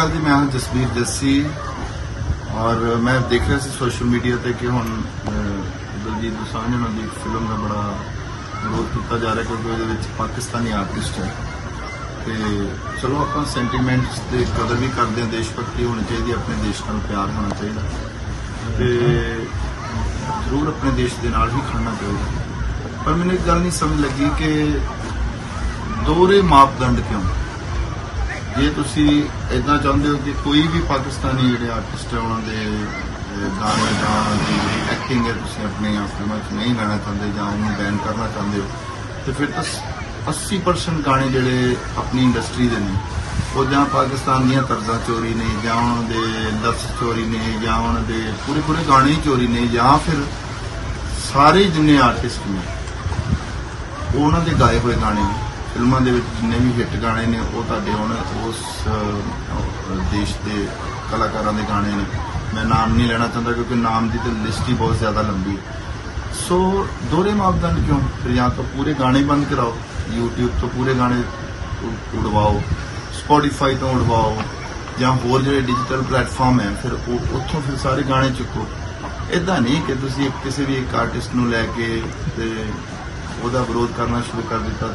ਅਕਾਲ ਜੀ, ਮੈਂ ਹਾਂ ਜਸਵੀਰ ਜੱਸੀ ਔਰ ਮੈਂ ਦੇਖ ਰਿਹਾ ਸੀ ਸੋਸ਼ਲ ਮੀਡੀਆ ਤੇ ਕਿ ਹੁਣ ਦਲਜੀਤ ਦੋਸਾਂਝ ਉਹਨਾਂ ਦੀ ਫਿਲਮ ਦਾ ਬੜਾ ਵਿਰੋਧ ਕੀਤਾ ਜਾ ਰਿਹਾ ਕਿਉਂਕਿ ਉਹਦੇ ਵਿੱਚ ਪਾਕਿਸਤਾਨੀ ਆਰਟਿਸਟ ਹੈ। ਤੇ ਚਲੋ ਆਪਾਂ ਸੈਂਟੀਮੈਂਟਸ ਦੇ ਕਦਰ ਵੀ ਕਰਦੇ ਹਾਂ, ਦੇਸ਼ ਭਗਤੀ ਹੋਣੀ ਚਾਹੀਦੀ ਆਪਣੇ ਦੇਸ਼ ਨਾਲ ਪਿਆਰ ਹੋਣਾ ਚਾਹੀਦਾ। ਤੇ ਜ਼ਰੂਰ ਆਪਣੇ ਦੇਸ਼ ਦੇ ਨਾਲ ਹੀ ਖੜਨਾ ਚਾਹੀਦਾ। ਪਰ ਮੈਨੂੰ ਇੱਕ ਗੱਲ ਨਹੀਂ ਸਮਝ ਲੱਗੀ ਕਿ ਦੋਹਰੇ ਮਾਪਦੰਡ ਕਿਉਂ? ਜੇ ਤੁਸੀਂ ਇਦਾਂ ਚਾਹੁੰਦੇ ਹੋ ਕਿ ਕੋਈ ਵੀ ਪਾਕਿਸਤਾਨੀ ਜਿਹੜੇ ਆਰਟਿਸਟ ਹੈ ਉਹਨਾਂ ਦੇ ਗਾਣੇ ਜਾਂ ਉਹਨਾਂ ਦੀ ਐਕਟਿੰਗ ਹੈ, ਤੁਸੀਂ ਆਪਣੇ ਆਪ 'ਚ ਨਹੀਂ ਲੈਣਾ ਚਾਹੁੰਦੇ ਜਾਂ ਉਹਨੂੰ ਬੈਨ ਕਰਨਾ ਚਾਹੁੰਦੇ ਹੋ, ਤੇ ਫਿਰ ਤਾਂ 80% ਗਾਣੇ ਜਿਹੜੇ ਆਪਣੀ ਇੰਡਸਟਰੀ ਦੇ ਨੇ, ਉਹ ਜਾਂ ਪਾਕਿਸਤਾਨ ਦੀਆਂ ਤਰਜ਼ਾਂ ਚੋਰੀ ਨੇ, ਜਾਂ ਉਹਨਾਂ ਦੇ ਲਫ਼ਜ਼ ਚੋਰੀ ਨੇ, ਜਾਂ ਉਹਨਾਂ ਦੇ ਪੂਰੇ ਪੂਰੇ ਗਾਣੇ ਹੀ ਚੋਰੀ ਨੇ, ਜਾਂ ਫਿਰ ਸਾਰੇ ਜਿੰਨੇ ਆਰਟਿਸਟ ਨੇ ਉਹਨਾਂ ਦੇ ਗਾਏ ਹੋਏ ਗਾਣੇ ਨੇ। ਫਿਲਮਾਂ ਦੇ ਵਿੱਚ ਜਿੰਨੇ ਵੀ ਹਿੱਟ ਗਾਣੇ ਨੇ, ਉਹ ਤੁਹਾਡੇ ਹੁਣ ਉਸ ਦੇਸ਼ ਦੇ ਕਲਾਕਾਰਾਂ ਦੇ ਗਾਣੇ ਨੇ। ਮੈਂ ਨਾਮ ਨਹੀਂ ਲੈਣਾ ਚਾਹੁੰਦਾ ਕਿਉਂਕਿ ਨਾਮ ਦੀ ਤਾਂ ਲਿਸਟ ਹੀ ਬਹੁਤ ਜ਼ਿਆਦਾ ਲੰਬੀ। ਹੈ ਸੋ ਦੋਹਰੇ ਮਾਪਦੰਡ ਕਿਉਂ? ਫਿਰ ਜਾਂ ਤਾਂ ਪੂਰੇ ਗਾਣੇ ਬੰਦ ਕਰਾਓ, YouTube ਤੋਂ ਪੂਰੇ ਗਾਣੇ ਉਡਵਾਓ, Spotify ਤੋਂ ਉਡਵਾਓ, ਜਾਂ ਹੋਰ ਜਿਹੜੇ ਡਿਜੀਟਲ ਪਲੇਟਫਾਰਮ ਹੈ, ਫਿਰ ਉਹ ਉੱਥੋਂ ਫਿਰ ਸਾਰੇ ਗਾਣੇ ਚੁੱਕੋ। ਇਦਾਂ ਨਹੀਂ ਕਿ ਤੁਸੀਂ ਇੱਕ ਕਿਸੇ ਵੀ ਇੱਕ ਆਰਟਿਸਟ ਨੂੰ ਲੈ ਕੇ ਤੇ ਉਹਦਾ ਵਿਰੋਧ ਕਰਨਾ ਸ਼ੁਰੂ ਕਰ ਦਿੱਤਾ।